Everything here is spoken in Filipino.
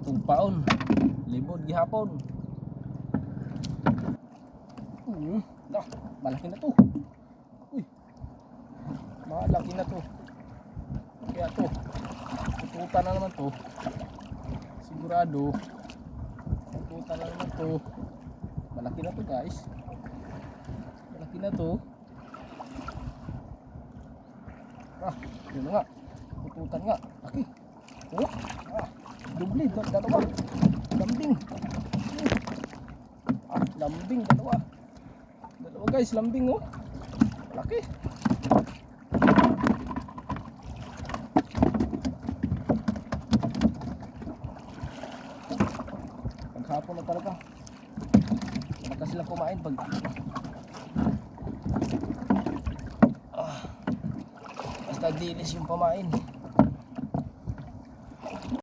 atong paon. Libod gihapon. Hmm, dah, malaki na to. Uy. Malaki na to. Kaya to. Tututan na naman to. Sigurado. Tututan na naman to. Malaki na to guys. Malaki na to. Ah, yun nga. Tututan nga. Laki. Oh, ah, dubli. da- Dalawa. Lambing. Ah, lambing. Dalawa. Dalawa guys, lambing oh. Laki. Paghapon na talaga. Malakas sila kumain pag ah, basta dilis yung pamain.